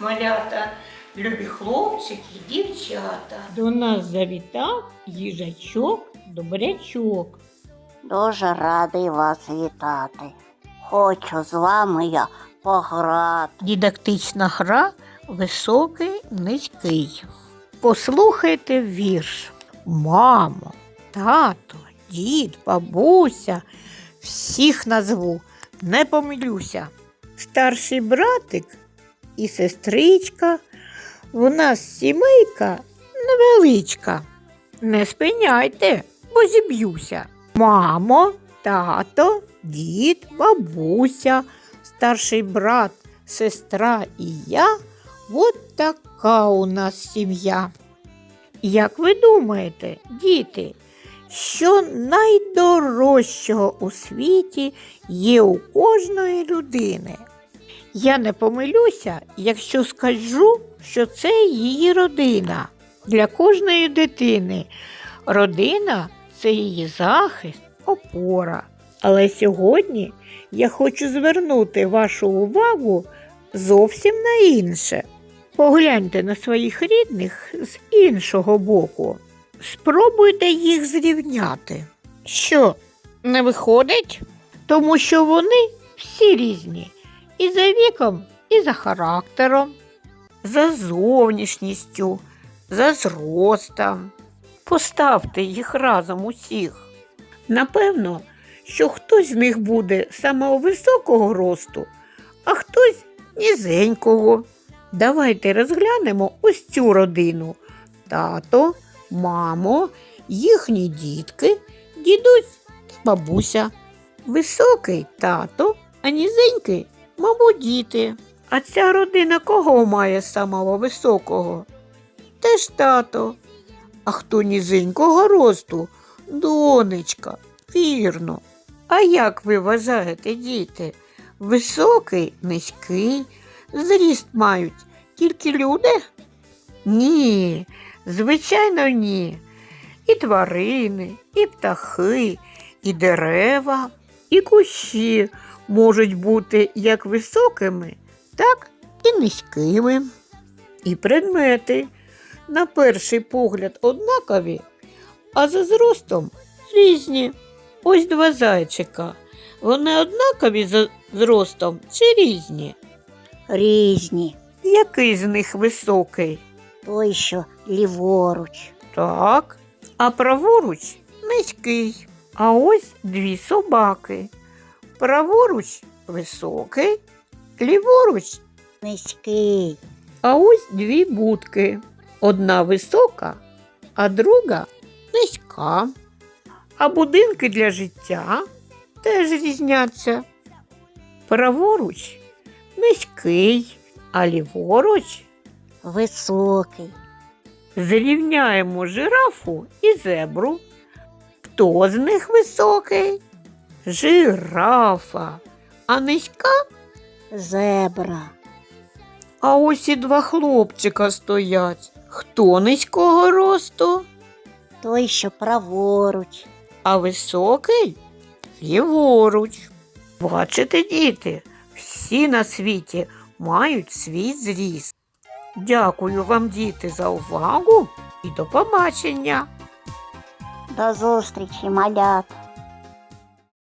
малята, любі хлопчики, дівчата. До нас завітав їжачок добрячок. Дуже радий вас вітати. Хочу з вами я пограти. Дидактична гра високий, низький. Послухайте вірш. Мамо, тато, дід, бабуся. Всіх назву, не помилюся. Старший братик і сестричка. В нас сімейка невеличка. Не спиняйте, бо зіб'юся. Мамо, тато, дід, бабуся, старший брат, сестра і я. От така у нас сім'я. Як ви думаєте, діти, що найдорожчого у світі є у кожної людини? Я не помилюся, якщо скажу, що це її родина. Для кожної дитини родина це її захист, опора. Але сьогодні я хочу звернути вашу увагу зовсім на інше. Погляньте на своїх рідних з іншого боку. Спробуйте їх зрівняти. Що, не виходить? Тому що вони всі різні і за віком, і за характером, за зовнішністю, за зростом. Поставте їх разом усіх. Напевно, що хтось з них буде самого високого росту, а хтось нізенького. Давайте розглянемо ось цю родину. Тато, мамо, їхні дітки, дідусь бабуся. Високий тато, а нізенький, мабуть, діти. А ця родина кого має самого високого? Теж тато. А хто нізенького росту? Донечка, вірно. А як ви вважаєте, діти? Високий, низький, зріст мають тільки люди? Ні, звичайно, ні. І тварини, і птахи, і дерева, і кущі можуть бути як високими, так і низькими. І предмети на перший погляд однакові, а за зростом різні. Ось два зайчика. Вони однакові за зростом чи різні? Різні. Який з них високий? Той, що ліворуч. Так. А праворуч низький. А ось дві собаки. Праворуч високий, ліворуч, Низький. а ось дві будки. Одна висока, а друга низька. А будинки для життя теж різняться. Праворуч низький, а ліворуч Високий. Зрівняємо жирафу і зебру. Хто з них високий? Жирафа. А низька? Зебра. А ось і два хлопчика стоять. Хто низького росту? Той, що праворуч. А високий? Ліворуч. Бачите, діти, всі на світі мають свій зріст. Дякую вам, діти, за увагу і до побачення! До зустрічі, малята.